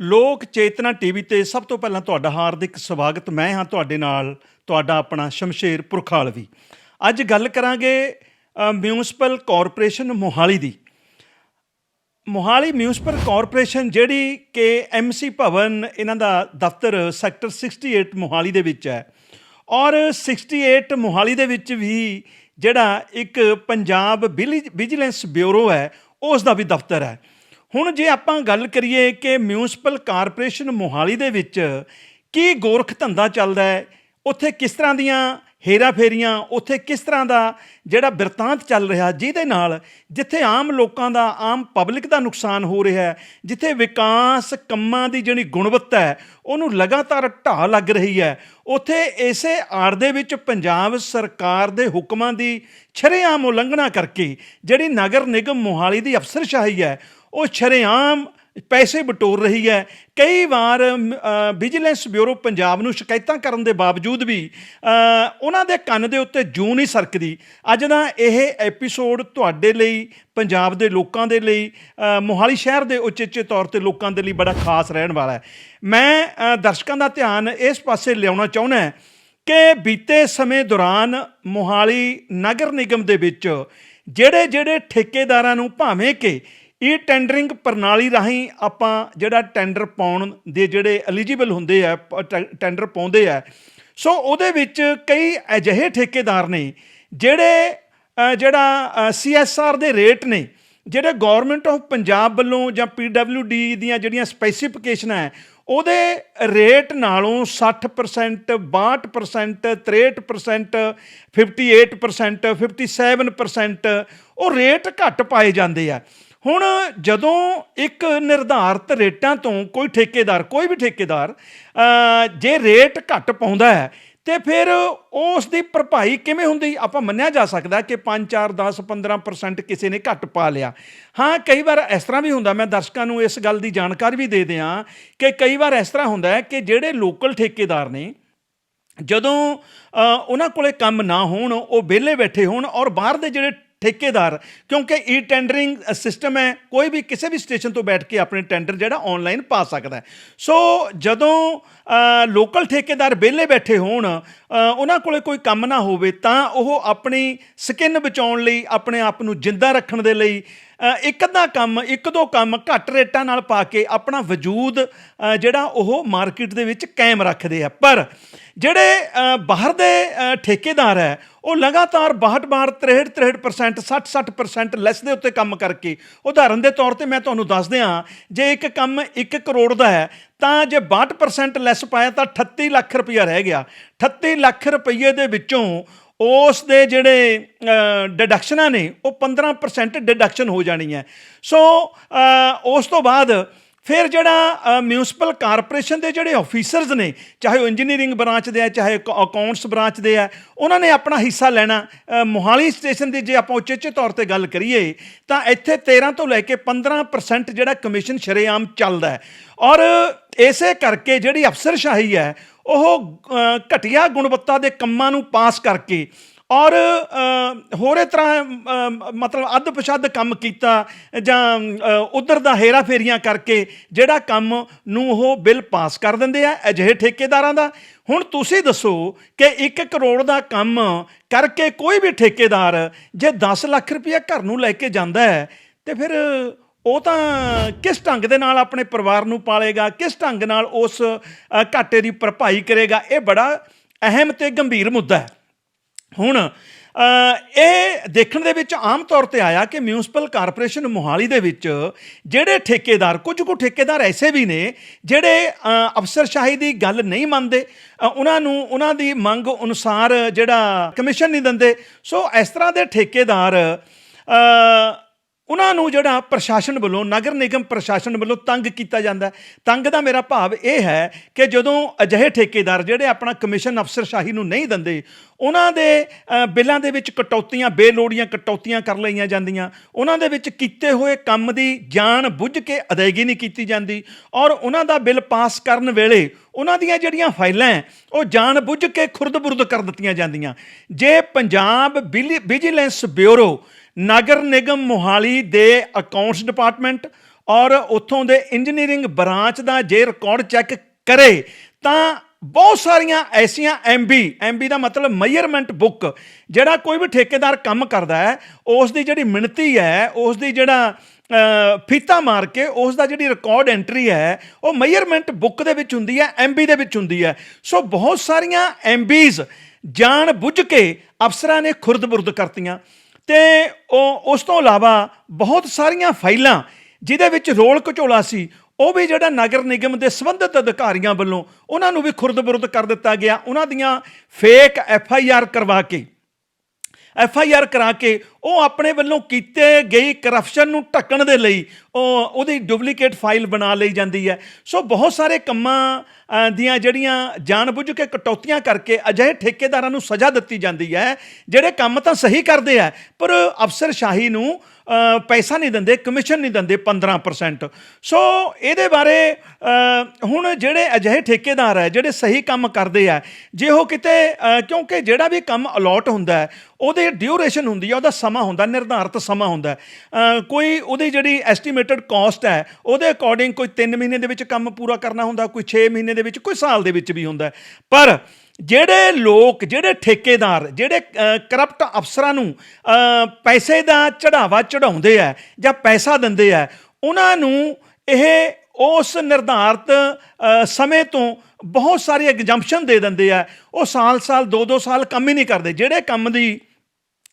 ਲੋਕ ਚੇਤਨਾ ਟੀਵੀ ਤੇ ਸਭ ਤੋਂ ਪਹਿਲਾਂ ਤੁਹਾਡਾ ਹਾਰਦਿਕ ਸਵਾਗਤ। ਮੈਂ ਹਾਂ ਤੁਹਾਡੇ ਨਾਲ ਤੁਹਾਡਾ ਆਪਣਾ ਸ਼ਮਸ਼ੇਰ ਪੁਰਖਾਲਵੀ। ਅੱਜ ਗੱਲ ਕਰਾਂਗੇ ਅ, ਮਿਊਨਿਸਪਲ ਕਾਰਪੋਰੇਸ਼ਨ ਮੋਹਾਲੀ ਦੀ। ਮੋਹਾਲੀ ਮਿਊਨਿਸਪਲ ਕਾਰਪੋਰੇਸ਼ਨ ਜਿਹੜੀ ਕਿ ਐਮਸੀ ਭਵਨ ਇਹਨਾਂ ਦਾ ਦਫ਼ਤਰ ਸੈਕਟਰ 68 ਮੋਹਾਲੀ ਦੇ ਵਿੱਚ ਹੈ। ਔਰ 68 ਮੋਹਾਲੀ ਦੇ ਵਿੱਚ ਵੀ ਜਿਹੜਾ ਇੱਕ ਪੰਜਾਬ ਵਿਲੀ- ਵਿਜੀਲੈਂਸ ਬਿਊਰੋ ਹੈ ਉਸ ਦਾ ਵੀ ਦਫ਼ਤਰ ਹੈ। ਹੁਣ ਜੇ ਆਪਾਂ ਗੱਲ ਕਰੀਏ ਕਿ ਮਿਊਨਿਸਪਲ ਕਾਰਪੋਰੇਸ਼ਨ ਮੋਹਾਲੀ ਦੇ ਵਿੱਚ ਕੀ ਗੋਰਖ ਧੰਦਾ ਚੱਲਦਾ ਹੈ, ਉੱਥੇ ਕਿਸ ਤਰ੍ਹਾਂ ਦੀਆਂ ਹੇਰਾ ਫੇਰੀਆਂ, ਉੱਥੇ ਕਿਸ ਤਰ੍ਹਾਂ ਦਾ ਜਿਹੜਾ ਬਿਰਤਾਂਤ ਚੱਲ ਰਿਹਾ, ਜਿਹਦੇ ਨਾਲ ਜਿੱਥੇ ਆਮ ਲੋਕਾਂ ਦਾ, ਆਮ ਪਬਲਿਕ ਦਾ ਨੁਕਸਾਨ ਹੋ ਰਿਹਾ ਹੈ, ਜਿੱਥੇ ਵਿਕਾਸ ਕੰਮਾਂ ਦੀ ਜਿਹੜੀ ਗੁਣਵੱਤਾ ਹੈ, ਉਹਨੂੰ ਲਗਾਤਾਰ ਢਾਹ ਲੱਗ ਰਹੀ ਹੈ, ਉੱਥੇ ਇਸੇ ਆੜ ਦੇ ਵਿੱਚ ਪੰਜਾਬ ਸਰਕਾਰ ਦੇ ਹੁਕਮਾਂ ਦੀ ਛਰੇਆਮ ਉਲੰਘਣਾ ਕਰਕੇ ਜਿਹੜੀ ਨਗਰ ਨਿਗਮ ਮੋਹਾਲੀ ਦੀ ਅਫਸਰਸ਼ਾਹੀ ਹੈ ਉਹ ਸ਼ਰੇਆਮ ਪੈਸੇ ਬਟੋਰ ਰਹੀ ਹੈ। ਕਈ ਵਾਰ ਵਿਜੀਲੈਂਸ ਬਿਊਰੋ ਪੰਜਾਬ ਨੂੰ ਸ਼ਿਕਾਇਤਾਂ ਕਰਨ ਦੇ ਬਾਵਜੂਦ ਵੀ ਉਹਨਾਂ ਦੇ ਕੰਨ ਦੇ ਉੱਤੇ ਜੂੰ ਨਹੀਂ ਸਰਕਦੀ। ਅੱਜ ਦਾ ਇਹ ਐਪੀਸੋਡ ਤੁਹਾਡੇ ਲਈ, ਪੰਜਾਬ ਦੇ ਲੋਕਾਂ ਦੇ ਲਈ ਮੋਹਾਲੀ ਸ਼ਹਿਰ ਦੇ ਉਚੇਚੇ ਤੌਰ ਤੇ ਲੋਕਾਂ ਦੇ ਲਈ ਬੜਾ ਖਾਸ ਰਹਿਣ ਵਾਲਾ ਹੈ। ਮੈਂ ਦਰਸ਼ਕਾਂ ਦਾ ਧਿਆਨ ਇਸ ਪਾਸੇ ਲਿਆਉਣਾ ਚਾਹੁੰਦਾ ਹਾਂ ਕਿ ਬੀਤੇ ਸਮੇਂ ਦੌਰਾਨ ਮੋਹਾਲੀ ਨਗਰ ਨਿਗਮ ਦੇ ਵਿੱਚ ਜਿਹੜੇ ਜਿਹੜੇ ਠੇਕੇਦਾਰਾਂ ਨੂੰ ਭਾਵੇਂ ਕਿ ਇਹ ਟੈਂਡਰਿੰਗ ਪ੍ਰਣਾਲੀ ਰਾਹੀਂ ਆਪਾਂ ਜਿਹੜਾ ਟੈਂਡਰ ਪਾਉਣ ਦੇ ਜਿਹੜੇ ਐਲੀਜੀਬਲ ਹੁੰਦੇ ਆ ਪ- ਟੈ- ਟੈਂਡਰ ਪਾਉਂਦੇ ਆ। ਸੋ ਉਹਦੇ ਵਿੱਚ ਕਈ ਅਜਿਹੇ ਠੇਕੇਦਾਰ ਨੇ ਜਿਹੜੇ ਅ, ਜਿਹੜਾ ਸੀਐਸਆਰ ਦੇ ਰੇਟ ਨੇ ਜਿਹੜੇ ਗਵਰਨਮੈਂਟ ਆਫ ਪੰਜਾਬ ਵੱਲੋਂ ਜਾਂ ਪੀਡਬਲਯੂਡੀ ਦੀਆਂ ਜਿਹੜੀਆਂ ਸਪੈਸੀਫਿਕੇਸ਼ਨਾਂ ਹੈ ਉਹਦੇ ਰੇਟ ਨਾਲੋਂ 60% 62% 63% 58% 57% ਉਹ ਰੇਟ ਘੱਟ ਪਾਏ ਜਾਂਦੇ ਆ। ਹੁਣ ਜਦੋਂ ਇੱਕ ਨਿਰਧਾਰਤ ਰੇਟਾਂ ਤੋਂ ਕੋਈ ਠੇਕੇਦਾਰ, ਕੋਈ ਵੀ ਠੇਕੇਦਾਰ ਜੇ ਰੇਟ ਘੱਟ ਪਾਉਂਦਾ ਹੈ, ਤੇ ਫਿਰ ਉਸ ਦੀ ਭਰਪਾਈ ਕਿਵੇਂ ਹੁੰਦੀ? ਆਪਾਂ ਮੰਨਿਆ ਜਾ ਸਕਦਾ ਕਿ 5 4 10 15% ਕਿਸੇ ਨੇ ਘੱਟ ਪਾ ਲਿਆ। ਹਾਂ, ਕਈ ਵਾਰ ਇਸ ਤਰ੍ਹਾਂ ਵੀ ਹੁੰਦਾ, ਮੈਂ ਦਰਸ਼ਕਾਂ ਨੂੰ ਇਸ ਗੱਲ ਦੀ ਜਾਣਕਾਰੀ ਵੀ ਦੇ ਦਿਆਂ ਕਿ ਕਈ ਵਾਰ ਇਸ ਤਰ੍ਹਾਂ ਹੁੰਦਾ ਹੈ ਕਿ ਜਿਹੜੇ ਲੋਕਲ ਠੇਕੇਦਾਰ ਨੇ, ਜਦੋਂ ਉਹਨਾਂ ਕੋਲੇ ਕੰਮ ਨਾ ਹੋਣ, ਉਹ ਵਿਹਲੇ ਬੈਠੇ ਹੋਣ ਔਰ ਬਾਹਰ ਦੇ ਜਿਹੜੇ ਠੇਕੇਦਾਰ, ਕਿਉਂਕਿ ਈ ਟੈਂਡਰਿੰਗ ਸਿਸਟਮ ਹੈ, ਕੋਈ ਵੀ ਕਿਸੇ ਵੀ ਸਟੇਸ਼ਨ ਤੋਂ ਬੈਠ ਕੇ ਆਪਣੇ ਟੈਂਡਰ ਜਿਹੜਾ ਆਨਲਾਈਨ ਪਾ ਸਕਦਾ ਸੋ ਜਦੋਂ ਲੋਕਲ ਠੇਕੇਦਾਰ ਵਿਹਲੇ ਬੈਠੇ ਹੋਣ ਉਹਨਾਂ ਕੋਲੇ ਕੋਈ ਕੰਮ ਨਾ ਹੋਵੇ ਤਾਂ ਉਹ ਆਪਣੀ ਸਕਿਨ ਬਚਾਉਣ ਲਈ, ਆਪਣੇ ਆਪ ਨੂੰ ਜਿੰਦਾ ਰੱਖਣ ਦੇ ਲਈ ਇੱਕ ਅੱਧਾ ਕੰਮ, ਇੱਕ ਦੋ ਕੰਮ ਘੱਟ ਰੇਟਾਂ ਨਾਲ ਪਾ ਕੇ ਆਪਣਾ ਵਜੂਦ ਜਿਹੜਾ ਉਹ ਮਾਰਕੀਟ ਦੇ ਵਿੱਚ ਕਾਇਮ ਰੱਖਦੇ ਆ। ਪਰ ਜਿਹੜੇ ਬਾਹਰ ਦੇ ਠੇਕੇਦਾਰ ਹੈ, ਉਹ ਲਗਾਤਾਰ 62 62 63 63% 60 60% ਲੈਸ ਦੇ ਉੱਤੇ ਕੰਮ ਕਰਕੇ, ਉਦਾਹਰਨ ਦੇ ਤੌਰ ਤੇ ਮੈਂ ਤੁਹਾਨੂੰ ਦੱਸ ਦਿਆਂ ਜੇ ਇੱਕ ਕੰਮ 1 ਕਰੋੜ ਦਾ ਹੈ ਤਾਂ ਜੇ 62% ਲੈਸ ਪਾਇਆ ਤਾਂ 38 ਲੱਖ ਰੁਪਇਆ ਰਹਿ ਗਿਆ। 38 ਲੱਖ ਰੁਪਏ ਦੇ ਵਿੱਚੋਂ ਉਸ ਦੇ ਜਿਹੜੇ ਡਿਡਕਸ਼ਨਾਂ ਨੇ, ਉਹ 15% ਡਿਡਕਸ਼ਨ ਹੋ ਜਾਣੀ ਹੈ। ਸੋ ਉਸ ਤੋਂ ਬਾਅਦ ਫਿਰ ਜਿਹੜਾ ਮਿਊਨਿਸਪਲ ਕਾਰਪੋਰੇਸ਼ਨ ਦੇ ਜਿਹੜੇ ਆਫੀਸਰਸ ਨੇ, ਚਾਹੇ ਉਹ ਇੰਜੀਨੀਅਰਿੰਗ ਬ੍ਰਾਂਚ ਦੇ ਆ, ਚਾਹੇ ਅਕਾਊਂਟਸ ਬ੍ਰਾਂਚ ਦੇ ਆ, ਉਹਨਾਂ ਨੇ ਆਪਣਾ ਹਿੱਸਾ ਲੈਣਾ। ਮੋਹਾਲੀ ਸਟੇਸ਼ਨ ਦੀ ਜੇ ਆਪਾਂ ਉਚੇਚੇ ਤੌਰ ਤੇ ਗੱਲ ਕਰੀਏ, ਤਾਂ ਇੱਥੇ 13 ਤੋਂ ਲੈ ਕੇ 15% ਜਿਹੜਾ ਕਮਿਸ਼ਨ ਸ਼ਰੇਆਮ ਚੱਲਦਾ ਹੈ। ਔਰ ਇਸੇ ਕਰਕੇ ਜਿਹੜੀ ਅਫਸਰਸ਼ਾਹੀ ਹੈ, ਉਹ ਘਟੀਆ ਗੁਣਵੱਤਾ ਦੇ ਕੰਮਾਂ ਨੂੰ ਪਾਸ ਕਰਕੇ ਔਰ ਅ, ਹੋਰੇ ਤਰ੍ਹਾਂ ਮਤਲਬ ਅੱਧ ਪਛੱਧ ਕੰਮ ਕੀਤਾ ਜਾਂ ਉਧਰ ਦਾ ਹੇਰਾ ਫੇਰੀਆਂ ਕਰਕੇ ਜਿਹੜਾ ਕੰਮ ਨੂੰ ਉਹ ਬਿੱਲ ਪਾਸ ਕਰ ਦਿੰਦੇ ਆ ਅਜਿਹੇ ਠੇਕੇਦਾਰਾਂ ਦਾ। ਹੁਣ ਤੁਸੀਂ ਦੱਸੋ ਕਿ 1 ਕਰੋੜ ਦਾ ਕੰਮ ਕਰਕੇ ਕੋਈ ਵੀ ਠੇਕੇਦਾਰ ਜੇ 10 ਲੱਖ ਰੁਪਇਆ ਘਰ ਨੂੰ ਲੈ ਕੇ ਜਾਂਦਾ ਹੈ ਤੇ ਫਿਰ ਉਹ ਤਾਂ ਕਿਸ ਢੰਗ ਦੇ ਨਾਲ ਆਪਣੇ ਪਰਿਵਾਰ ਨੂੰ ਪਾਲੇਗਾ ਕਿਸ ਢੰਗ ਨਾਲ ਉਸ ਘਾਟੇ ਦੀ ਭਰਪਾਈ ਕਰੇਗਾ ਇਹ ਬੜਾ ਅਹਿਮ ਤੇ ਗੰਭੀਰ ਮੁੱਦਾ ਹੈ। ਹੁਣ ਇਹ ਦੇਖਣ ਦੇ ਵਿੱਚ ਆਮ ਤੌਰ ਤੇ ਆਇਆ ਕਿ ਮਿਊਨਿਸਪਲ ਕਾਰਪੋਰੇਸ਼ਨ ਮੋਹਾਲੀ ਦੇ ਵਿੱਚ ਜਿਹੜੇ ਠੇਕੇਦਾਰ, ਕੁਝ ਕੁ ਠੇਕੇਦਾਰ ਐਸੇ ਵੀ ਨੇ ਜਿਹੜੇ ਅਫਸਰਸ਼ਾਹੀ ਦੀ ਗੱਲ ਨਹੀਂ ਮੰਨਦੇ ਉਹਨਾਂ ਨੂੰ, ਉਹਨਾਂ ਦੀ ਮੰਗ ਅਨੁਸਾਰ ਜਿਹੜਾ ਕਮਿਸ਼ਨ ਨਹੀਂ ਦਿੰਦੇ। ਸੋ ਇਸ ਤਰ੍ਹਾਂ ਦੇ ਠੇਕੇਦਾਰ ਉਹਨਾਂ ਨੂੰ ਜਿਹੜਾ ਪ੍ਰਸ਼ਾਸਨ ਵੱਲੋਂ ਨਗਰ ਨਿਗਮ ਪ੍ਰਸ਼ਾਸਨ ਵੱਲੋਂ ਤੰਗ ਕੀਤਾ ਜਾਂਦਾ ਤੰਗ ਦਾ ਮੇਰਾ ਭਾਵ ਇਹ ਹੈ ਕਿ ਜਦੋਂ ਅਜਿਹੇ ਠੇਕੇਦਾਰ ਜਿਹੜੇ ਆਪਣਾ ਕਮਿਸ਼ਨ ਅਫਸਰਸ਼ਾਹੀ ਨੂੰ ਨਹੀਂ ਦਿੰਦੇ ਉਹਨਾਂ ਦੇ ਬਿੱਲਾਂ ਦੇ ਵਿੱਚ ਕਟੌਤੀਆਂ ਬੇਲੋੜੀਆਂ ਕਟੌਤੀਆਂ ਕਰ ਲਈਆਂ ਜਾਂਦੀਆਂ। ਉਹਨਾਂ ਦੇ ਵਿੱਚ ਕੀਤੇ ਹੋਏ ਕੰਮ ਦੀ ਜਾਣ ਬੁੱਝ ਕੇ ਅਦਾਇਗੀ ਨਹੀਂ ਕੀਤੀ ਜਾਂਦੀ ਔਰ ਉਹਨਾਂ ਦਾ ਬਿੱਲ ਪਾਸ ਕਰਨ ਵੇਲੇ ਉਹਨਾਂ ਦੀਆਂ ਜਿਹੜੀਆਂ ਫਾਈਲਾਂ ਹੈ, ਉਹ ਜਾਣ ਬੁੱਝ ਕੇ ਖੁਰਦ-ਬੁਰਦ ਕਰ ਦਿੱਤੀਆਂ ਜਾਂਦੀਆਂ। ਜੇ ਪੰਜਾਬ ਵਿਲੀ- ਵਿਜੀਲੈਂਸ ਬਿਊਰੋ ਨਗਰ ਨਿਗਮ ਮੋਹਾਲੀ ਦੇ ਅਕਾਊਂਟਸ ਡਿਪਾਰਟਮੈਂਟ ਔਰ ਉੱਥੋਂ ਦੇ ਇੰਜੀਨੀਅਰਿੰਗ ਬ੍ਰਾਂਚ ਦਾ ਜੇ ਰਿਕਾਰਡ ਚੈੱਕ ਕਰੇ, ਤਾਂ ਬਹੁਤ ਸਾਰੀਆਂ ਐਸੀਆਂ ਐਮਬੀ ਐਮਬੀ ਦਾ ਮਤਲਬ ਮੈਜ਼ਰਮੈਂਟ ਬੁੱਕ ਜਿਹੜਾ ਕੋਈ ਵੀ ਠੇਕੇਦਾਰ ਕੰਮ ਕਰਦਾ ਹੈ ਉਸ ਦੀ ਜਿਹੜੀ ਮਿਣਤੀ ਹੈ ਉਸ ਦੀ ਜਿਹੜਾ ਫੀਤਾ ਮਾਰ ਕੇ ਉਸ ਦਾ ਜਿਹੜੀ ਰਿਕਾਰਡ ਐਂਟਰੀ ਹੈ, ਉਹ ਮੈਜ਼ਰਮੈਂਟ ਬੁੱਕ ਦੇ ਵਿੱਚ ਹੁੰਦੀ ਹੈ ਐਮਬੀ ਦੇ ਵਿੱਚ ਹੁੰਦੀ ਹੈ। ਸੋ ਬਹੁਤ ਸਾਰੀਆਂ ਐਮਬੀਜ਼ ਜਾਣ ਬੁੱਝ ਕੇ ਅਫਸਰਾਂ ਨੇ ਖੁਰਦ-ਬੁਰਦ ਕਰਤੀਆਂ। ਤੇ ਉਹ ਉਸ ਤੋਂ ਇਲਾਵਾ ਬਹੁਤ ਸਾਰੀਆਂ ਫਾਈਲਾਂ ਜਿਹਦੇ ਵਿੱਚ ਰੋਲ ਘਚੋਲਾ ਸੀ, ਉਹ ਵੀ ਜਿਹੜਾ ਨਗਰ ਨਿਗਮ ਦੇ ਸੰਬੰਧਿਤ ਅਧਿਕਾਰੀਆਂ ਵੱਲੋਂ ਉਹਨਾਂ ਨੂੰ ਵੀ ਖੁਰਦ-ਬੁਰਦ ਕਰ ਦਿੱਤਾ ਗਿਆ, ਉਹਨਾਂ ਦੀਆਂ ਫੇਕ ਐਫ ਆਈ ਆਰ ਕਰਵਾ ਕੇ। ਐਫ ਆਈ ਆਰ ਕਰਾ ਕੇ ਉਹ ਆਪਣੇ ਵੱਲੋਂ ਕੀਤੇ ਗਈ ਕਰਪਸ਼ਨ ਨੂੰ ਢੱਕਣ ਦੇ ਲਈ ਉਹਦੀ ਡੁਪਲੀਕੇਟ ਫਾਈਲ ਬਣਾ ਲਈ ਜਾਂਦੀ ਹੈ। ਸੋ ਬਹੁਤ ਸਾਰੇ ਕੰਮਾਂ ਦੀਆਂ ਜਿਹੜੀਆਂ ਜਾਣਬੁੱਝ ਕੇ ਕਟੌਤੀਆਂ ਕਰਕੇ ਅਜਿਹੇ ਠੇਕੇਦਾਰਾਂ ਨੂੰ ਸਜ਼ਾ ਦਿੱਤੀ ਜਾਂਦੀ ਹੈ, ਜਿਹੜੇ ਕੰਮ ਤਾਂ ਸਹੀ ਕਰਦੇ ਆ, ਪਰ ਅਫਸਰ ਸ਼ਾਹੀ ਨੂੰ ਪੈਸਾ ਨਹੀਂ ਦਿੰਦੇ ਕਮਿਸ਼ਨ ਨਹੀਂ ਦਿੰਦੇ 15% ਸੋ ਇਹਦੇ ਬਾਰੇ ਹੁਣ ਜਿਹੜੇ ਅਜਿਹੇ ਠੇਕੇਦਾਰ ਹੈ, ਜਿਹੜੇ ਸਹੀ ਕੰਮ ਕਰਦੇ ਆ, ਜੇ ਉਹ ਕਿਤੇ ਕਿਉਂਕਿ ਜਿਹੜਾ ਵੀ ਕੰਮ ਅਲੋਟ ਹੁੰਦਾ ਹੈ, ਉਹਦੇ ਡਿਊਰੇਸ਼ਨ ਹੁੰਦੀ ਹੈ ਉਹਦਾ ਸਮਾਂ ਹੁੰਦਾ, ਨਿਰਧਾਰਤ ਸਮਾਂ ਹੁੰਦਾ ਕੋਈ ਉਹਦੀ ਜਿਹੜੀ ਐਸਟੀਮੇਟਡ ਕਾਸਟ ਹੈ। ਉਹਦੇ ਅਕੋਰਡਿੰਗ ਕੋਈ 3 ਮਹੀਨੇ ਦੇ ਵਿੱਚ ਕੰਮ ਪੂਰਾ ਕਰਨਾ ਹੁੰਦਾ, ਕੋਈ 6 ਮਹੀਨੇ ਦੇ ਵਿੱਚ, ਕੋਈ ਸਾਲ ਦੇ ਵਿੱਚ ਵੀ ਹੁੰਦਾ ਪਰ ਜਿਹੜੇ ਲੋਕ, ਜਿਹੜੇ ਠੇਕੇਦਾਰ, ਜਿਹੜੇ ਕਰਪਟ ਅਫਸਰਾਂ ਨੂੰ ਪੈਸੇ ਦਾ ਚੜਾਵਾ ਚੜਾਉਂਦੇ ਆ ਜਾਂ ਪੈਸਾ ਦਿੰਦੇ ਆ ਉਹਨਾਂ ਨੂੰ ਇਹ ਉਸ ਨਿਰਧਾਰਤ ਸਮੇਂ ਤੋਂ ਬਹੁਤ ਸਾਰੇ ਐਗਜ਼ੰਪਸ਼ਨ ਦੇ ਦਿੰਦੇ ਆ ਉਹ ਸਾਲ-ਸਾਲ 2-2 ਸਾਲ ਕੰਮ ਹੀ ਨਹੀਂ ਕਰਦੇ। ਜਿਹੜੇ ਕੰਮ ਦੀ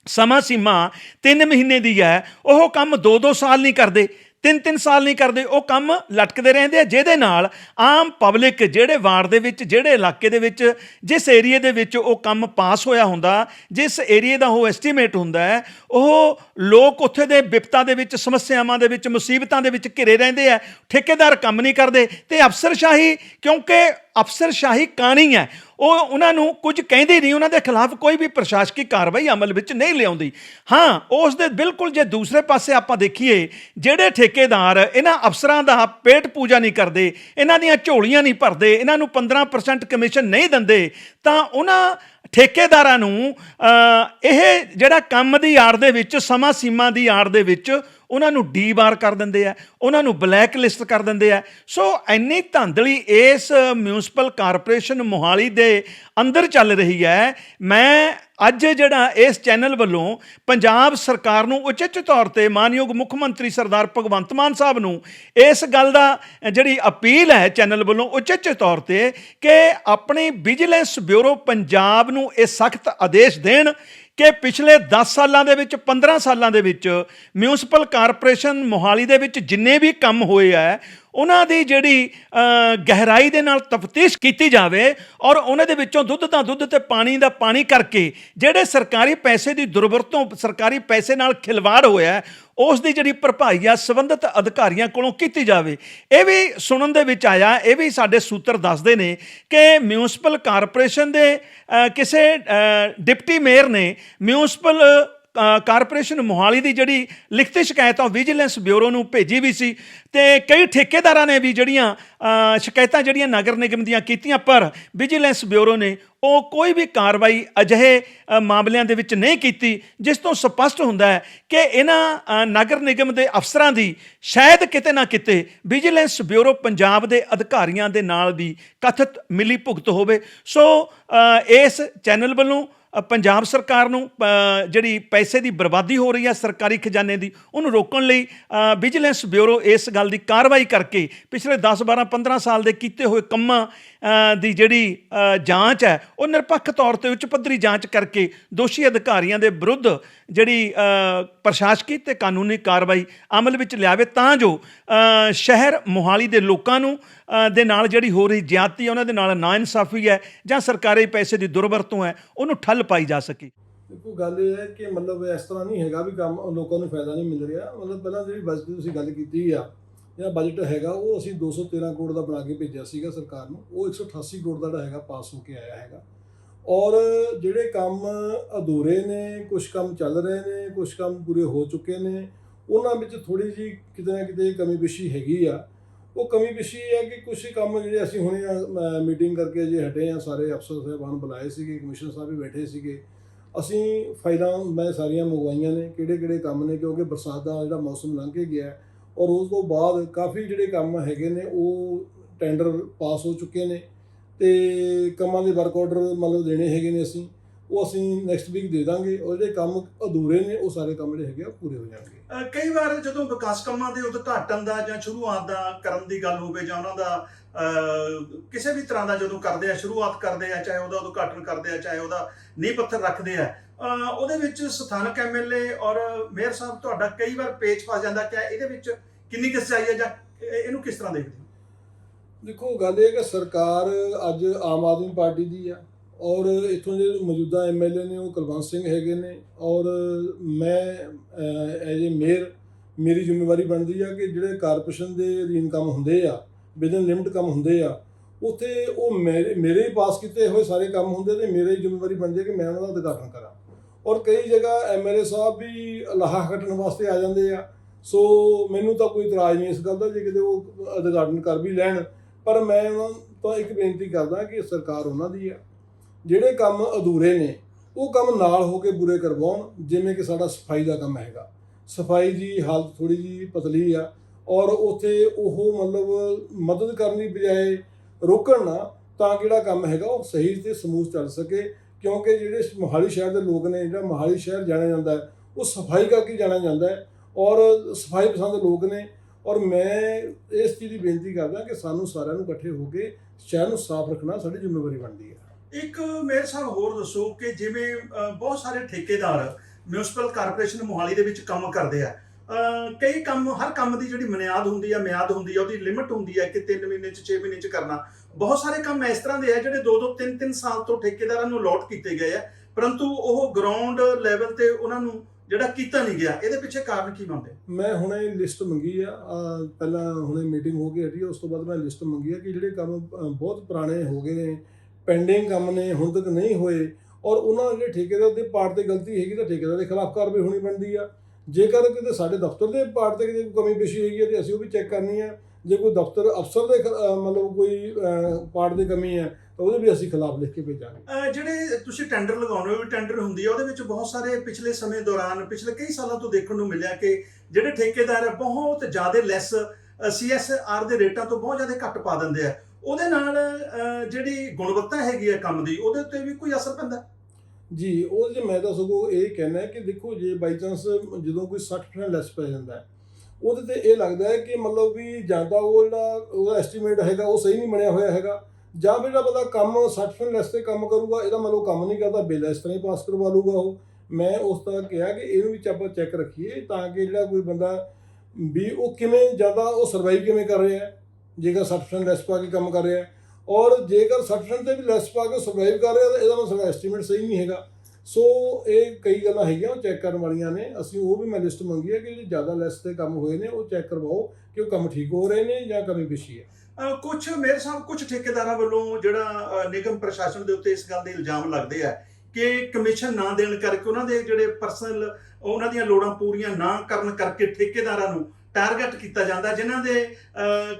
ਸਮਾਂ ਸੀਮਾ 3 ਮਹੀਨੇ ਦੀ ਹੈ, ਉਹ ਕੰਮ 2-2 ਸਾਲ ਨਹੀਂ ਕਰਦੇ। 3-3 ਸਾਲ ਨਹੀਂ ਕਰਦੇ, ਉਹ ਕੰਮ ਲਟਕਦੇ ਰਹਿੰਦੇ ਆ, ਜਿਹਦੇ ਨਾਲ ਆਮ ਪਬਲਿਕ ਜਿਹੜੇ ਵਾਰਡ ਦੇ ਵਿੱਚ, ਜਿਹੜੇ ਇਲਾਕੇ ਦੇ ਵਿੱਚ, ਜਿਸ ਏਰੀਏ ਦੇ ਵਿੱਚ ਉਹ ਕੰਮ ਪਾਸ ਹੋਇਆ ਹੁੰਦਾ, ਜਿਸ ਏਰੀਏ ਦਾ ਉਹ ਐਸਟੀਮੇਟ ਹੁੰਦਾ ਹੈ, ਉਹ ਲੋਕ ਉੱਥੇ ਦੇ ਵਿਪਤਾ ਦੇ ਵਿੱਚ, ਸਮੱਸਿਆਵਾਂ ਦੇ ਵਿੱਚ, ਮੁਸੀਬਤਾਂ ਦੇ ਵਿੱਚ ਘਿਰੇ ਰਹਿੰਦੇ ਆ, ਠੇਕੇਦਾਰ ਕੰਮ ਨਹੀਂ ਕਰਦੇ ਤੇ ਅਫਸਰਸ਼ਾਹੀ ਕਿਉਂਕਿ ਅਫਸਰਸ਼ਾਹੀ ਕਾਣੀ ਹੈ। ਉਹ ਉਹਨਾਂ ਨੂੰ ਕੁਝ ਕਹਿੰਦੇ ਨਹੀਂ, ਉਹਨਾਂ ਦੇ ਖਿਲਾਫ ਕੋਈ ਵੀ ਪ੍ਰਸ਼ਾਸਕੀ ਕਾਰਵਾਈ ਅਮਲ ਵਿੱਚ ਨਹੀਂ ਲਿਆਉਂਦੀ। ਹਾਂ, ਉਸ ਦੇ ਬਿਲਕੁਲ ਜੇ ਦੂਸਰੇ ਪਾਸੇ ਆਪਾਂ ਦੇਖੀਏ, ਜਿਹੜੇ ਠੇਕੇਦਾਰ ਇਹਨਾਂ ਅਫਸਰਾਂ ਦਾ ਪੇਟ ਪੂਜਾ ਨਹੀਂ ਕਰਦੇ, ਇਹਨਾਂ ਦੀਆਂ ਝੋਲੀਆਂ ਨਹੀਂ ਭਰਦੇ, ਇਹਨਾਂ ਨੂੰ 15% ਕਮਿਸ਼ਨ ਨਹੀਂ ਦਿੰਦੇ, ਤਾਂ ਉਹਨਾਂ ਠੇਕੇਦਾਰਾਂ ਨੂੰ ਇਹ ਜਿਹੜਾ ਕੰਮ ਦੀ ਆੜ ਦੇ ਵਿੱਚ, ਸਮਾਂ ਸੀਮਾ ਦੀ ਆੜ ਦੇ ਵਿੱਚ ਉਹਨਾਂ ਨੂੰ ਡੀ ਬਾਰ ਕਰ ਦਿੰਦੇ ਆ, ਉਹਨਾਂ ਨੂੰ ਬਲੈਕ ਲਿਸਟ ਕਰ ਦਿੰਦੇ ਆ। ਸੋ ਇੰਨੀ ਧਾਂਦਲੀ ਇਸ ਮਿਊਨਿਸਪਲ ਕਾਰਪੋਰੇਸ਼ਨ ਮੋਹਾਲੀ ਦੇ ਅੰਦਰ ਚੱਲ ਰਹੀ ਹੈ। ਮੈਂ ਅੱਜ ਜਿਹੜਾ ਇਸ ਚੈਨਲ ਵੱਲੋਂ ਪੰਜਾਬ ਸਰਕਾਰ ਨੂੰ ਉਚਿਤ ਤੌਰ ਤੇ ਮਾਨਯੋਗ ਮੁੱਖ ਮੰਤਰੀ ਸਰਦਾਰ ਭਗਵੰਤ ਮਾਨ ਸਾਹਿਬ ਨੂੰ ਇਸ ਗੱਲ ਦਾ ਜਿਹੜੀ ਅਪੀਲ ਹੈ ਚੈਨਲ ਵੱਲੋਂ ਉਚਿਤ ਤੌਰ ਤੇ ਕਿ ਆਪਣੇ ਵਿਜੀਲੈਂਸ ਬਿਊਰੋ ਪੰਜਾਬ ਨੂੰ ਇਹ ਸਖਤ ਆਦੇਸ਼ ਦੇਣ ਕਿ ਪਿਛਲੇ 10 ਸਾਲਾਂ ਦੇ ਵਿੱਚ 15 ਸਾਲਾਂ ਦੇ ਵਿੱਚ ਮਿਊਨਿਸਪਲ ਕਾਰਪੋਰੇਸ਼ਨ ਮੋਹਾਲੀ ਦੇ ਵਿੱਚ ਜਿੰਨੇ ਵੀ ਕੰਮ ਹੋਏ ਆ ਉਹਨਾਂ ਦੀ ਜਿਹੜੀ ਗਹਿਰਾਈ ਦੇ ਨਾਲ ਤਫਤੀਸ਼ ਕੀਤੀ ਜਾਵੇ ਔਰ ਉਹਨਾਂ ਦੇ ਵਿੱਚੋਂ ਦੁੱਧ ਦਾ ਦੁੱਧ ਤੇ ਪਾਣੀ ਦਾ ਪਾਣੀ ਕਰਕੇ ਜਿਹੜੇ ਸਰਕਾਰੀ ਪੈਸੇ ਦੀ ਦੁਰਵਰਤੋਂ, ਸਰਕਾਰੀ ਪੈਸੇ ਨਾਲ ਖਿਲਵਾੜ ਹੋਇਆ ਉਸ ਦੀ ਜਿਹੜੀ ਭਰਪਾਈ ਆ ਸੰਬੰਧਿਤ ਅਧਿਕਾਰੀਆਂ ਕੋਲੋਂ ਕੀਤੀ ਜਾਵੇ। ਇਹ ਵੀ ਸੁਣਨ ਦੇ ਵਿੱਚ ਆਇਆ, ਇਹ ਵੀ ਸਾਡੇ ਸੂਤਰ ਦੱਸਦੇ ਨੇ ਕਿ ਮਿਊਨਿਸਪਲ ਕਾਰਪੋਰੇਸ਼ਨ ਦੇ ਕਿਸੇ ਡਿਪਟੀ ਮੇਅਰ ਨੇ ਮਿਊਨਿਸਪਲ ਕਾਰਪੋਰੇਸ਼ਨ ਮੋਹਾਲੀ ਦੀ ਜਿਹੜੀ ਲਿਖਤੀ ਸ਼ਿਕਾਇਤ ਆ, ਉਹ ਵਿਜੀਲੈਂਸ ਬਿਊਰੋ ਨੂੰ ਭੇਜੀ ਵੀ ਸੀ ਤੇ ਕਈ ਠੇਕੇਦਾਰਾਂ ਨੇ ਵੀ ਜਿਹੜੀਆਂ ਸ਼ਿਕਾਇਤਾਂ ਜਿਹੜੀਆਂ ਨਗਰ ਨਿਗਮ ਦੀਆਂ ਕੀਤੀਆਂ, ਪਰ ਵਿਜੀਲੈਂਸ ਬਿਊਰੋ ਨੇ ਉਹ ਕੋਈ ਵੀ ਕਾਰਵਾਈ ਅਜਿਹੇ ਮਾਮਲਿਆਂ ਦੇ ਵਿੱਚ ਨਹੀਂ ਕੀਤੀ, ਜਿਸ ਤੋਂ ਸਪਸ਼ਟ ਹੁੰਦਾ ਹੈ ਕਿ ਇਹਨਾਂ ਨਗਰ ਨਿਗਮ ਦੇ ਅਫਸਰਾਂ ਦੀ ਸ਼ਾਇਦ ਕਿਤੇ ਨਾ ਕਿਤੇ ਵਿਜੀਲੈਂਸ ਬਿਊਰੋ ਪੰਜਾਬ ਦੇ ਅਧਿਕਾਰੀਆਂ ਦੇ ਨਾਲ ਵੀ ਕਥਿਤ ਮਿਲੀ ਭੁਗਤ ਹੋਵੇ। ਸੋ ਇਸ ਚੈਨਲ ਵੱਲੋਂ ਪੰਜਾਬ ਸਰਕਾਰ ਨੂੰ ਜਿਹੜੀ ਪੈਸੇ ਦੀ ਬਰਬਾਦੀ ਹੋ ਰਹੀ ਹੈ ਸਰਕਾਰੀ ਖਜ਼ਾਨੇ ਦੀ, ਉਹਨੂੰ ਰੋਕਣ ਲਈ ਵਿਜੀਲੈਂਸ ਬਿਊਰੋ ਇਸ ਗੱਲ ਦੀ ਕਾਰਵਾਈ ਕਰਕੇ ਪਿਛਲੇ 10 12 15 ਸਾਲ ਦੇ ਕੀਤੇ ਹੋਏ ਕੰਮਾਂ ਦੀ ਜਿਹੜੀ ਜਾਂਚ ਹੈ, ਉਹ ਨਿਰਪੱਖ ਤੌਰ ਤੇ ਉੱਚ ਪੱਧਰੀ ਜਾਂਚ ਕਰਕੇ ਦੋਸ਼ੀ ਅਧਿਕਾਰੀਆਂ ਦੇ ਵਿਰੁੱਧ ਜਿਹੜੀ ਪ੍ਰਸ਼ਾਸਕੀ ਤੇ ਕਾਨੂੰਨੀ ਕਾਰਵਾਈ ਅਮਲ ਵਿੱਚ ਲਿਆਵੇ, ਤਾਂ ਜੋ ਸ਼ਹਿਰ ਮੋਹਾਲੀ ਦੇ ਲੋਕਾਂ ਨੂੰ ਦੇ ਨਾਲ ਜਿਹੜੀ ਹੋ ਰਹੀ ਜ਼ਿਆਦਤੀ ਹੈ, ਉਹਨਾਂ ਦੇ ਨਾਲ ਨਾ ਇਨਸਾਫ਼ੀ ਹੈ ਜਾਂ ਸਰਕਾਰੀ ਪੈਸੇ ਦੀ ਦੁਰਵਰਤੋਂ ਹੈ, ਉਹਨੂੰ ਠੱਲ ਪਾਈ ਜਾ ਸਕੇ। ਦੇਖੋ, ਗੱਲ ਇਹ ਹੈ ਕਿ ਮਤਲਬ ਇਸ ਤਰ੍ਹਾਂ ਨਹੀਂ ਹੈਗਾ ਵੀ ਕੰਮ ਲੋਕਾਂ ਨੂੰ ਫਾਇਦਾ ਨਹੀਂ ਮਿਲ ਰਿਹਾ। ਮਤਲਬ ਪਹਿਲਾਂ ਜਿਹੜੀ ਬਜਟ ਦੀ ਤੁਸੀਂ ਗੱਲ ਕੀਤੀ ਆ ਜਿਹੜਾ ਬਜਟ ਹੈਗਾ, ਉਹ ਅਸੀਂ 213 ਕਰੋੜ ਦਾ ਬਣਾ ਕੇ ਭੇਜਿਆ ਸੀਗਾ ਸਰਕਾਰ ਨੂੰ, ਉਹ 188 ਕਰੋੜ ਦਾ ਜਿਹੜਾ ਹੈਗਾ ਪਾਸ ਹੋ ਕੇ ਆਇਆ ਹੈਗਾ। ਔਰ ਜਿਹੜੇ ਕੰਮ ਅਧੂਰੇ ਨੇ ਕੁਝ ਕੰਮ ਚੱਲ ਰਹੇ ਨੇ ਕੁਝ ਕੰਮ ਪੂਰੇ ਹੋ ਚੁੱਕੇ ਨੇ, ਉਹਨਾਂ ਵਿੱਚ ਥੋੜੀ ਜੀ ਕਿਤੇ ਨਾ ਕਿਤੇ ਕਮੀ ਪੇਸ਼ੀ ਹੈਗੀ ਆ। ਉਹ ਕਮੀ ਪੇਸ਼ੀ ਹੈ ਕਿ ਕੁਝ ਕੰਮ ਜਿਹੜੇ ਅਸੀਂ ਹੁਣੇ ਮੀਟਿੰਗ ਕਰਕੇ ਜੇ ਹਟੇ ਆ, ਸਾਰੇ ਅਫਸਰ ਸਾਹਿਬਾਨ ਬੁਲਾਏ ਸੀਗੇ ਕਮਿਸ਼ਨਰ ਸਾਹਿਬ ਵੀ ਬੈਠੇ ਸੀਗੇ। ਅਸੀਂ ਫਾਈਲਾਂ ਮੈਂ ਸਾਰੀਆਂ ਮੰਗਵਾਈਆਂ ਨੇ ਕਿਹੜੇ ਕਿਹੜੇ ਕੰਮ ਨੇ, ਕਿਉਂਕਿ ਬਰਸਾਤ ਦਾ ਜਿਹੜਾ ਮੌਸਮ ਲੰਘ ਕੇ ਗਿਆ ਔਰ ਉਸ ਤੋਂ ਬਾਅਦ ਕਾਫੀ ਜਿਹੜੇ ਕੰਮ ਹੈਗੇ ਨੇ, ਉਹ ਟੈਂਡਰ ਪਾਸ ਹੋ ਚੁੱਕੇ ਨੇ ਤੇ ਕੰਮਾਂ ਦੇ ਵਰਕ ਆਰਡਰ ਮਤਲਬ ਦੇਣੇ ਹੈਗੇ ਨੇ ਅਸੀਂ, ਉਹ ਅਸੀਂ ਨੈਕਸਟ ਵੀਕ ਦੇ ਦਾਂਗੇ ਔਰ ਜਿਹੜੇ ਕੰਮ ਅਧੂਰੇ ਨੇ, ਉਹ ਸਾਰੇ ਕੰਮ ਜਿਹੜੇ ਹੈਗੇ ਆ ਪੂਰੇ ਹੋ ਜਾਣਗੇ। ਕਈ ਵਾਰ ਜਦੋਂ ਵਿਕਾਸ ਕੰਮਾਂ ਦੇ ਉਦਘਾਟਨ ਦਾ ਜਾਂ ਸ਼ੁਰੂਆਤ ਦਾ ਕਰਨ ਦੀ ਗੱਲ ਹੋਵੇ ਜਾਂ ਉਹਨਾਂ ਦਾ ਕਿਸੇ ਵੀ ਤਰ੍ਹਾਂ ਦਾ ਜਦੋਂ ਕਰਦੇ ਆ, ਸ਼ੁਰੂਆਤ ਕਰਦੇ ਆ, ਚਾਹੇ ਉਹਦਾ ਉਦਘਾਟਨ ਕਰਦੇ ਆ, ਚਾਹੇ ਉਹਦਾ ਨੀਂਹ ਪੱਥਰ ਰੱਖਦੇ ਆ ਉਹਦੇ ਵਿੱਚ ਸਥਾਨਕ ਐਮਐਲਏ ਔਰ ਮੇਅਰ ਸਾਹਿਬ ਤੁਹਾਡਾ ਕਈ ਵਾਰ ਪੇਚ ਫਸ ਜਾਂਦਾ ਕਿ ਇਹਦੇ ਵਿੱਚ ਕਿੰਨੀ ਕਿਸ ਹੈ ਜਾਂ ਇਹਨੂੰ ਕਿਸ ਤਰ੍ਹਾਂ ਦੇਖਦੇ ਹੋ? ਦੇਖੋ, ਗੱਲ ਇਹ ਕਿ ਸਰਕਾਰ ਅੱਜ ਆਮ ਆਦਮੀ ਪਾਰਟੀ ਦੀ ਆ ਔਰ ਇੱਥੋਂ ਦੇ ਮੌਜੂਦਾ ਐਮਐਲਏ ਨੇ ਉਹ ਕੁਲਵੰਤ ਸਿੰਘ ਹੈਗੇ ਨੇ ਔਰ ਮੈਂ ਐਜ ਏ ਮੇਅਰ ਮੇਰੀ ਜ਼ਿੰਮੇਵਾਰੀ ਬਣਦੀ ਆ ਕਿ ਜਿਹੜੇ ਕਾਰਪੋਰੇਸ਼ਨ ਦੇ ਅਧੀਨ ਕੰਮ ਹੁੰਦੇ ਆ ਵਿਦਨ ਲਿਮਟ ਕੰਮ ਹੁੰਦੇ ਆ, ਉੱਥੇ ਉਹ ਮੇਰੇ ਮੇਰੇ ਹੀ ਪਾਸ ਕੀਤੇ ਹੋਏ ਸਾਰੇ ਕੰਮ ਹੁੰਦੇ ਤੇ ਮੇਰੀ ਜ਼ਿੰਮੇਵਾਰੀ ਬਣਦੀ ਹੈ ਕਿ ਮੈਂ ਉਹਨਾਂ ਦਾ ਉਦਘਾਟਨ ਕਰਾਂ। ਔਰ ਕਈ ਜਗ੍ਹਾ ਐਮਐਲਏ ਸਾਹਿਬ ਵੀ ਲਾਹਾ ਕੱਟਣ ਵਾਸਤੇ ਆ ਜਾਂਦੇ ਆ। ਸੋ ਮੈਨੂੰ ਤਾਂ ਕੋਈ ਇਤਰਾਜ਼ ਨਹੀਂ ਇਸ ਗੱਲ ਦਾ, ਜੇ ਕਿਤੇ ਉਹ ਉਦਘਾਟਨ ਕਰ ਵੀ ਲੈਣ। ਪਰ ਮੈਂ ਉਹਨਾਂ ਤੋਂ ਇੱਕ ਬੇਨਤੀ ਕਰਦਾ ਕਿ ਸਰਕਾਰ ਉਹਨਾਂ ਦੀ ਆ। ਜਿਹੜੇ ਕੰਮ ਅਧੂਰੇ ਨੇ, ਉਹ ਕੰਮ ਨਾਲ ਹੋ ਕੇ ਪੂਰੇ ਕਰਵਾਉਣ, ਜਿਵੇਂ ਕਿ ਸਾਡਾ ਸਫ਼ਾਈ ਦਾ ਕੰਮ ਹੈਗਾ। ਸਫ਼ਾਈ ਦੀ ਹਾਲਤ ਥੋੜੀ ਜੀ ਪਤਲੀ ਆ ਔਰ ਉੱਥੇ ਉਹ ਮਤਲਬ ਮਦਦ ਕਰਨ ਦੀ ਬਜਾਏ ਰੋਕਣ ਨਾ, ਤਾਂ ਜਿਹੜਾ ਕੰਮ ਹੈਗਾ, ਉਹ ਸਹੀ ਤੇ ਸਮੂਥ ਚੱਲ ਸਕੇ। ਕਿਉਂਕਿ ਜਿਹੜੇ ਮੋਹਾਲੀ ਸ਼ਹਿਰ ਦੇ ਲੋਕ ਨੇ, ਜਿਹੜਾ ਮੋਹਾਲੀ ਸ਼ਹਿਰ ਜਾਣਿਆ ਜਾਂਦਾ ਹੈ, ਉਹ ਸਫ਼ਾਈ ਕਰਕੇ ਜਾਣਿਆ ਜਾਂਦਾ ਹੈ ਔਰ ਸਫ਼ਾਈ ਪਸੰਦ ਲੋਕ ਨੇ ਔਰ ਮੈਂ ਇਸ ਚੀਜ਼ ਦੀ ਬੇਨਤੀ ਕਰਦਾ ਕਿ ਸਾਨੂੰ ਸਾਰਿਆਂ ਨੂੰ ਇਕੱਠੇ ਹੋ ਕੇ ਸ਼ਹਿਰ ਨੂੰ ਸਾਫ਼ ਰੱਖਣਾ ਸਾਡੀ ਜ਼ਿੰਮੇਵਾਰੀ ਬਣਦੀ ਹੈ। ਇੱਕ ਮੇਰੇ ਸਾਹਿਬ ਹੋਰ ਦੱਸੋ ਕਿ ਜਿਵੇਂ ਬਹੁਤ ਸਾਰੇ ਠੇਕੇਦਾਰ ਮਿਊਨਿਸਪਲ ਕਾਰਪੋਰੇਸ਼ਨ ਮੋਹਾਲੀ ਦੇ ਵਿੱਚ ਕੰਮ ਕਰਦੇ ਆ। ਕਈ ਕੰਮ, ਹਰ ਕੰਮ ਦੀ ਜਿਹੜੀ ਮਨਿਆਦ ਹੁੰਦੀ ਆ, ਮਿਆਦ ਹੁੰਦੀ ਆ, ਉਹਦੀ ਲਿਮਿਟ ਹੁੰਦੀ ਆ ਕਿ 3 ਮਹੀਨੇ ਚ 6 ਮਹੀਨੇ ਚ ਕਰਨਾ। ਬਹੁਤ ਸਾਰੇ ਕੰਮ ਇਸ ਤਰ੍ਹਾਂ ਦੇ ਆ ਜਿਹੜੇ 2 2 3 3 ਸਾਲ ਤੋਂ ਠੇਕੇਦਾਰਾਂ ਨੂੰ ਅਲੋਟ ਕੀਤੇ ਗਏ ਆ। ਪਰੰਤੂ ਉਹ ਗਰਾਊਂਡ ਲੈਵਲ ਤੇ ਉਹਨਾਂ ਨੂੰ ਜਿਹੜਾ ਕੀਤਾ ਨਹੀਂ ਗਿਆ ਇਹਦੇ ਪਿੱਛੇ ਕਾਰਨ ਕੀ ਮੰਨਦੇ ਮੈਂ ਹੁਣੇ ਲਿਸਟ ਮੰਗੀ ਆ ਪਹਿਲਾਂ ਹੁਣੇ ਮੀਟਿੰਗ ਹੋ ਗਈ ਹਟੀ ਆ, ਉਸ ਤੋਂ ਬਾਅਦ ਮੈਂ ਲਿਸਟ ਮੰਗੀ ਆ ਕਿ ਜਿਹੜੇ ਕੰਮ ਬਹੁਤ ਪੁਰਾਣੇ ਹੋ ਗਏ ਨੇ ਪੈਂਡਿੰਗ ਕੰਮ ਨੇ ਹੁਣ ਤੱਕ ਨਹੀਂ ਹੋਏ ਔਰ ਉਹਨਾਂ ਜਿਹੜੇ ਠੇਕੇਦਾਰ ਦੇ ਪਾਰਟ ਤੇ ਗਲਤੀ ਹੈਗੀ ਤਾਂ ਠੇਕੇਦਾਰ ਦੇ ਖਿਲਾਫ ਕਾਰਵਾਈ ਹੋਣੀ ਬਣਦੀ ਆ। ਜੇਕਰ ਕਿਤੇ ਸਾਡੇ ਦਫ਼ਤਰ ਦੇ ਪਾਰਟ ਤੇ ਕਿਤੇ ਕਮੀ ਪੇਸ਼ੀ ਹੈਗੀ ਹੈ ਤੇ ਅਸੀਂ ਉਹ ਵੀ ਚੈੱਕ ਕਰਨੀ ਆ ਜੇ ਕੋਈ ਦਫ਼ਤਰ ਅਫਸਰ ਦੇ ਮਤਲਬ ਕੋਈ ਪਾਰਟ ਦੀ ਕਮੀ ਹੈ ਤਾਂ ਉਹਦੇ ਵੀ ਅਸੀਂ ਖਿਲਾਫ ਲਿਖ ਕੇ ਭੇਜਾਂਗੇ। ਜਿਹੜੇ ਤੁਸੀਂ ਟੈਂਡਰ ਲਗਾਉਂਦੇ ਹੋ ਟੈਂਡਰ ਹੁੰਦੀ ਹੈ ਉਹਦੇ ਵਿੱਚ ਬਹੁਤ ਸਾਰੇ ਪਿਛਲੇ ਸਮੇਂ ਦੌਰਾਨ ਪਿਛਲੇ ਕਈ ਸਾਲਾਂ ਤੋਂ ਦੇਖਣ ਨੂੰ ਮਿਲਿਆ ਕਿ ਜਿਹੜੇ ਠੇਕੇਦਾਰ ਹੈ ਬਹੁਤ ਜ਼ਿਆਦਾ ਲੈਸ ਸੀਐਸਆਰ ਦੇ ਰੇਟਾਂ ਤੋਂ ਬਹੁਤ ਜ਼ਿਆਦਾ ਘੱਟ ਪਾ ਦਿੰਦੇ ਆ। ਉਹਦੇ ਨਾਲ ਜਿਹੜੀ ਗੁਣਵੱਤਾ ਹੈਗੀ ਹੈ ਕੰਮ ਦੀ ਉਹਦੇ ਉੱਤੇ ਵੀ ਕੋਈ ਅਸਰ ਪੈਂਦਾ? ਜੀ ਉਹ ਜੇ ਮੈਂ ਤਾਂ ਸਗੋਂ ਇਹ ਕਹਿਣਾ ਕਿ ਦੇਖੋ ਜੇ ਬਾਈ ਚਾਂਸ ਜਦੋਂ ਕੋਈ 60% ਲੈਸ ਪੈ ਜਾਂਦਾ ਹੈ ਉਹਦੇ ਤੇ ਇਹ ਲੱਗਦਾ ਹੈ ਕਿ ਮਤਲਬ ਵੀ ਜਾਂ ਤਾਂ ਉਹ ਜਿਹੜਾ ਉਹਦਾ ਐਸਟੀਮੇਟ ਹੈਗਾ, ਉਹ ਸਹੀ ਨਹੀਂ ਬਣਿਆ ਹੋਇਆ ਹੈਗਾ, ਜਾਂ ਫਿਰ ਜਿਹੜਾ ਬੰਦਾ ਕੰਮ 60% ਲੈਸ ਤੇ ਕੰਮ ਕਰੂਗਾ, ਇਹਦਾ ਮਤਲਬ ਕੰਮ ਨਹੀਂ ਕਰਦਾ, ਬਿੱਲ ਇਸ ਤਰ੍ਹਾਂ ਹੀ ਪਾਸ ਕਰਵਾ ਲੂਗਾ ਉਹ। ਮੈਂ ਉਸ ਤਰ੍ਹਾਂ ਕਿਹਾ ਕਿ ਇਹਨੂੰ ਵੀ ਆਪਾਂ ਚੈੱਕ ਰੱਖੀਏ ਤਾਂ ਕਿ ਜਿਹੜਾ ਕੋਈ ਬੰਦਾ ਵੀ ਉਹ ਕਿਵੇਂ ਜ਼ਿਆਦਾ ਉਹ ਸਰਵਾਈਵ ਕਿਵੇਂ ਕਰ ਰਿਹਾ ਹੈ, ਜੇਕਰ 60% ਲੈਸ ਪਾ ਕੇ ਕੰਮ ਕਰ ਰਿਹਾ ਹੈ। ਔਰ ਜੇਕਰ 60% ਤੇ ਵੀ ਲੈਸ ਪਾ ਕੇ ਸਰਵਾਈਵ ਕਰ ਰਿਹਾ, ਤਾਂ ਇਹਦਾ ਮਤਲਬ ਐਸਟੀਮੇਟ ਸਹੀ ਨਹੀਂ ਹੈਗਾ। ਸੋ ਇਹ ਕਈ ਗੱਲਾਂ ਹੈਗੀਆਂ, ਉਹ ਚੈੱਕ ਕਰਨ ਵਾਲੀਆਂ ਨੇ। ਅਸੀਂ ਉਹ ਵੀ ਮੈਂ ਲਿਸਟ ਮੰਗੀ ਹੈ ਕਿ ਜਿਹੜੇ ਜ਼ਿਆਦਾ ਲੈਸ ਤੇ ਕੰਮ ਹੋਏ ਨੇ, ਉਹ ਚੈੱਕ ਕਰਵਾਓ ਕਿ ਉਹ ਕੰਮ ਠੀਕ ਹੋ ਰਹੇ ਨੇ ਜਾਂ ਕਮੀ ਪੇਸ਼ੀ ਹੈ। ਕੁਝ ਮੇਰ ਸਾਹਿਬ ਕੁਝ ਠੇਕੇਦਾਰਾਂ ਵੱਲੋਂ ਜਿਹੜਾ ਨਿਗਮ ਪ੍ਰਸ਼ਾਸਨ ਦੇ ਉੱਤੇ ਇਸ ਗੱਲ ਦੇ ਇਲਜ਼ਾਮ ਲੱਗਦੇ ਆ ਕਿ ਕਮਿਸ਼ਨ ਨਾ ਦੇਣ ਕਰਕੇ ਉਹਨਾਂ ਦੇ ਜਿਹੜੇ ਪਰਸਨਲ ਉਹਨਾਂ ਦੀਆਂ ਲੋੜਾਂ ਪੂਰੀਆਂ ਨਾ ਕਰਨ ਕਰਕੇ ਠੇਕੇਦਾਰਾਂ ਨੂੰ ਟਾਰਗੇਟ ਕੀਤਾ ਜਾਂਦਾ, ਜਿਨ੍ਹਾਂ ਦੇ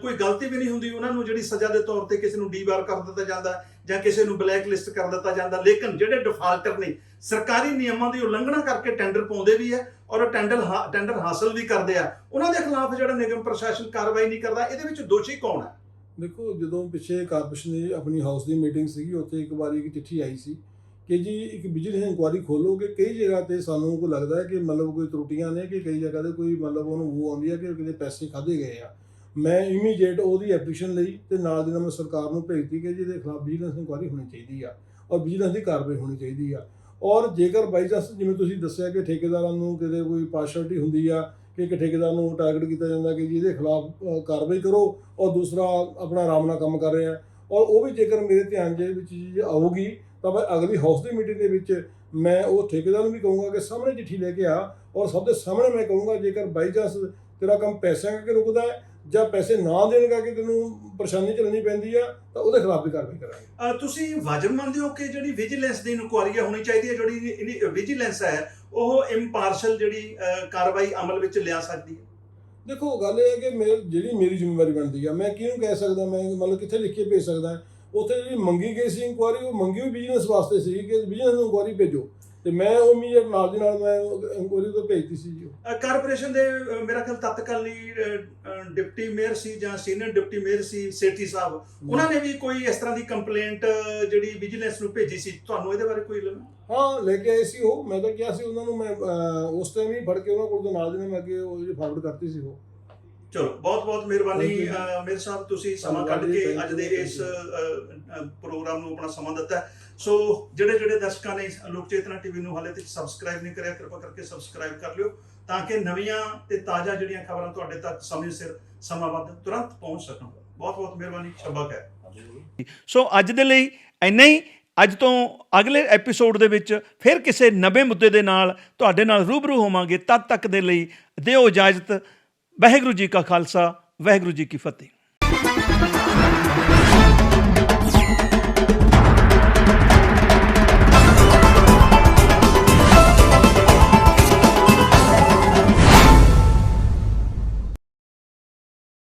ਕੋਈ ਗਲਤੀ ਵੀ ਨਹੀਂ ਹੁੰਦੀ, ਉਹਨਾਂ ਨੂੰ ਜਿਹੜੀ ਸਜ਼ਾ ਦੇ ਤੌਰ ਤੇ ਕਿਸੇ ਨੂੰ ਡੀਬਾਰ ਕਰ ਦਿੱਤਾ ਜਾਂਦਾ ਜਾਂ ਕਿਸੇ ਨੂੰ ਬਲੈਕ ਲਿਸਟ ਕਰ ਦਿੱਤਾ ਜਾਂਦਾ। ਲੇਕਿਨ ਜਿਹੜੇ ਡਿਫਾਲਟਰ ਨੇ ਸਰਕਾਰੀ ਨਿਯਮਾਂ ਦੀ ਉਲੰਘਣਾ ਕਰਕੇ ਟੈਂਡਰ ਪਾਉਂਦੇ ਵੀ ਹੈ ਔਰ ਟੈਂਡਰ ਹਾ- ਟੈਂਡਰ ਹਾਸਲ ਵੀ ਕਰਦੇ ਆ। ਉਹਨਾਂ ਦੇ ਖਿਲਾਫ ਜਿਹੜਾ ਨਿਗਮ ਪ੍ਰਸ਼ਾਸਨ ਕਾਰਵਾਈ ਨਹੀਂ ਕਰਦਾ, ਇਹਦੇ ਵਿੱਚ ਦੋਸ਼ੀ ਕੌਣ ਹੈ ਦੇਖੋ, ਜਦੋਂ ਪਿੱਛੇ ਕਾਰਪੋਰੇਸ਼ਨ ਦੀ ਆਪਣੀ ਹਾਊਸ ਦੀ ਮੀਟਿੰਗ ਸੀਗੀ, ਉੱਥੇ ਇੱਕ ਵਾਰੀ ਇੱਕ ਚਿੱਠੀ ਆਈ ਸੀ ਕਿ ਜੀ ਇੱਕ ਵਿਜੀਲੈਂਸ ਇਨਕੁਆਰੀ ਖੋਲੋ ਕਿ ਕਈ ਜਗ੍ਹਾ ਤੇ ਸਾਨੂੰ ਕੋ ਲੱਗਦਾ ਹੈ ਕਿ ਮਤਲਬ ਕੋਈ ਤਰੁੱਟੀਆਂ ਨੇ ਕਿ ਕਈ ਜਗ੍ਹਾ ਤੇ ਕੋਈ ਮਤਲਬ ਉਹਨੂੰ ਉਹ ਆਉਂਦੀ ਹੈ ਕਿ ਕਿਤੇ ਪੈਸੇ ਖਾਦੇ ਗਏ ਆ। ਮੈਂ ਇਮੀਡੀਏਟ ਉਹਦੀ ਐਪਲੀਕੇਸ਼ਨ ਲਈ ਤੇ ਨਾਲ ਦੀ ਨਾਲ ਮੈਂ ਸਰਕਾਰ ਨੂੰ ਭੇਜਤੀ ਕਿ ਜਿਹਦੇ ਖਿਲਾਫ ਵਿਜੀਲੈਂਸ ਇਨਕੁਆਰੀ ਹੋਣੀ ਚਾਹੀਦੀ ਆ ਔਰ ਵਿਜੀਲੈਂਸ ਦੀ ਕਾਰਵਾਈ ਹੋਣੀ ਚਾਹੀਦੀ ਆ। ਔਰ ਜੇਕਰ ਬਾਈ ਜਿਵੇਂ ਤੁਸੀਂ ਦੱਸਿਆ ਕਿ ਠੇਕੇਦਾਰਾਂ ਨੂੰ ਕਿਤੇ ਕੋਈ ਪਾਰਸ਼ਲਟੀ ਹੁੰਦੀ ਆ, ਕਿ ਇੱਕ ਠੇਕੇਦਾਰ ਨੂੰ ਟਾਰਗੇਟ ਕੀਤਾ ਜਾਂਦਾ ਕਿ ਜੀ ਇਹਦੇ ਖਿਲਾਫ ਕਾਰਵਾਈ ਕਰੋ ਔਰ ਦੂਸਰਾ ਆਪਣਾ ਆਰਾਮ ਨਾਲ ਕੰਮ ਕਰ ਰਿਹਾ ਔਰ ਉਹ ਵੀ ਜੇਕਰ ਮੇਰੇ ਧਿਆਨ ਦੇ ਵਿੱਚ ਚੀਜ਼ ਆਊਗੀ, ਤਾਂ ਮੈਂ ਅਗਲੀ ਹਾਊਸ ਦੀ ਮੀਟਿੰਗ ਦੇ ਵਿੱਚ ਮੈਂ ਉਹ ਠੇਕੇਦਾਰ ਨੂੰ ਵੀ ਕਹੂੰਗਾ ਕਿ ਸਾਹਮਣੇ ਚਿੱਠੀ ਲੈ ਕੇ ਆ, ਔਰ ਸਭ ਦੇ ਸਾਹਮਣੇ ਮੈਂ ਕਹੂੰਗਾ ਜੇਕਰ ਬਾਈ ਤੇਰਾ ਕੰਮ ਪੈਸਿਆਂ ਕਰਕੇ ਰੁਕਦਾ ਹੈ ਜਾਂ ਪੈਸੇ ਨਾ ਦੇਣ ਕਰਕੇ ਤੈਨੂੰ ਪਰੇਸ਼ਾਨੀ ਝੱਲਣੀ ਪੈਂਦੀ ਆ ਤਾਂ ਉਹਦੇ ਖਿਲਾਫ ਵੀ ਕਾਰਵਾਈ ਕਰਾਂਗੇ। ਅਹ ਤੁਸੀਂ ਵਾਜਬ ਮੰਨਦੇ ਹੋ ਕਿ ਜਿਹੜੀ ਵਿਜੀਲੈਂਸ ਦੀ ਇਨਕੁਆਰੀ ਹੋਣੀ ਚਾਹੀਦੀ ਹੈ ਜਿਹੜੀ ਵਿਜੀਲੈਂਸ ਹੈ ਉਹ ਇੰਪਾਰਸ਼ਲ ਜਿਹੜੀ ਅਹ, ਕਾਰਵਾਈ ਅਮਲ ਵਿੱਚ ਲਿਆ ਸਕਦੀ ਹੈ? ਦੇਖੋ ਗੱਲ ਇਹ ਹੈ ਕਿ ਮੇਰੀ ਜਿਹੜੀ ਮੇਰੀ ਜ਼ਿੰਮੇਵਾਰੀ ਬਣਦੀ ਆ ਮੈਂ ਕਿਹਨੂੰ ਕਹਿ ਸਕਦਾ ਮੈਂ ਮਤਲਬ ਕਿੱਥੇ ਲਿਖ ਕੇ ਭੇਜ ਸਕਦਾ? ਉੱਥੇ ਜਿਹੜੀ ਮੰਗੀ ਗਈ ਸੀ ਇਨਕੁਆਰੀ ਉਹ ਮੰਗੀ ਵੀ ਬਿਜ਼ਨਸ ਵਾਸਤੇ ਸੀ ਕਿ ਬਿਜ਼ਨਸ ਨੂੰ ਇਨਕੁਆਰੀ ਭੇਜੋ। ਤੇ ਮੈਂ ਉਹ ਇਮੀਡੀਏਟ ਨਾਲ ਦੀ ਨਾਲ ਮੈਂ ਇਨਕੁਆਇਰੀ ਤੋਂ ਭੇਜਤੀ ਸੀ ਜੀ ਕਾਰਪੋਰੇਸ਼ਨ ਦੇ ਮੇਰਾ ਖਿਆਲ ਤਤਕਾਲੀ ਅ, ਅ, ਡਿਪਟੀ ਮੇਅਰ ਸੀ ਜਾਂ ਸੀਨੀਅਰ ਡਿਪਟੀ ਮੇਅਰ ਸੀ ਸੇਠੀ ਸਾਹਿਬ ਉਹਨਾਂ ਨੇ ਵੀ ਕੋਈ ਇਸ ਤਰ੍ਹਾਂ ਦੀ ਕੰਪਲੇਂਟ ਜਿਹੜੀ ਵਿਜੀਲੈਂਸ ਨੂੰ ਭੇਜੀ ਸੀ ਤੁਹਾਨੂੰ ਇਹਦੇ ਬਾਰੇ ਕੋਈ ਇਲਮ ਹੈ? ਹਾਂ ਲੈ ਕੇ ਆਏ ਸੀ ਉਹ ਮੈਂ ਤਾਂ ਕਿਹਾ ਸੀ ਉਹਨਾਂ ਨੂੰ ਮੈਂ ਅਹ, ਉਸ ਟਾਈਮ ਹੀ ਫੜ ਕੇ ਉਹਨਾਂ ਕੋਲ ਤੋਂ ਨਾਲ ਦੀ ਨਾਲ ਮੈਂ ਅੱਗੇ ਉਹ ਜਿਹੜੀ ਫਾਰਵਰਡ ਕਰਤੀ ਸੀ ਉਹ ਚਲੋ ਬਹੁਤ ਬਹੁਤ ਮਿਹਰਬਾਨੀ Thank you. ਅ, ਮੇਰ ਸਾਹਿਬ ਤੁਸੀਂ ਸਮਾਂ ਧੰਨਵਾਦ ਕੱਢ ਜੀ, ਕੇ thank ਅੱਜ you, ਦੇ thank ਇਸ you. ਪ੍ਰੋਗਰਾਮ ਨੂੰ ਆਪਣਾ ਸਮਾਂ ਦਿੱਤਾ ਹੈ। ਸੋ ਜਿਹੜੇ ਜਿਹੜੇ ਦਰਸ਼ਕਾਂ ਨੇ ਲੋਕ ਚੇਤਨਾ ਟੀਵੀ ਨੂੰ ਹਾਲੇ ਤੱਕ ਸਬਸਕ੍ਰਾਈਬ ਨਹੀਂ ਕਰਿਆ, ਕਿਰਪਾ ਕਰਕੇ ਸਬਸਕ੍ਰਾਈਬ ਕਰ ਲਿਓ ਤਾਂ ਕਿ ਨਵੀਆਂ ਤੇ ਤਾਜ਼ਾ ਜਿਹੜੀਆਂ ਖਬਰਾਂ ਤੁਹਾਡੇ ਤੱਕ ਸਮੇਂ ਸਿਰ ਸਮਾਂਬੱਧ ਤੁਰੰਤ ਪਹੁੰਚ ਸਕਣ। ਬਹੁਤ ਬਹੁਤ ਮਿਹਰਬਾਨੀ ਸ਼ਬਕ ਹੈ ਸੋ ਅੱਜ ਦੇ ਲਈ ਇੰਨਾ ਹੀ। ਅੱਜ ਤੋਂ ਅਗਲੇ ਐਪੀਸੋਡ ਦੇ ਵਿੱਚ ਫਿਰ ਕਿਸੇ ਨਵੇਂ ਮੁੱਦੇ ਦੇ ਨਾਲ ਤੁਹਾਡੇ ਨਾਲ ਰੂਬਰੂ ਹੋਵਾਂਗੇ। ਤਦ ਤੱਕ ਦੇ ਲਈ ਦਿਓ ਇਜਾਜ਼ਤ। ਵਾਹਿਗੁਰੂ ਜੀ ਕਾ ਖਾਲਸਾ, ਵਾਹਿਗੁਰੂ ਜੀ ਕੀ ਫਤਿਹ।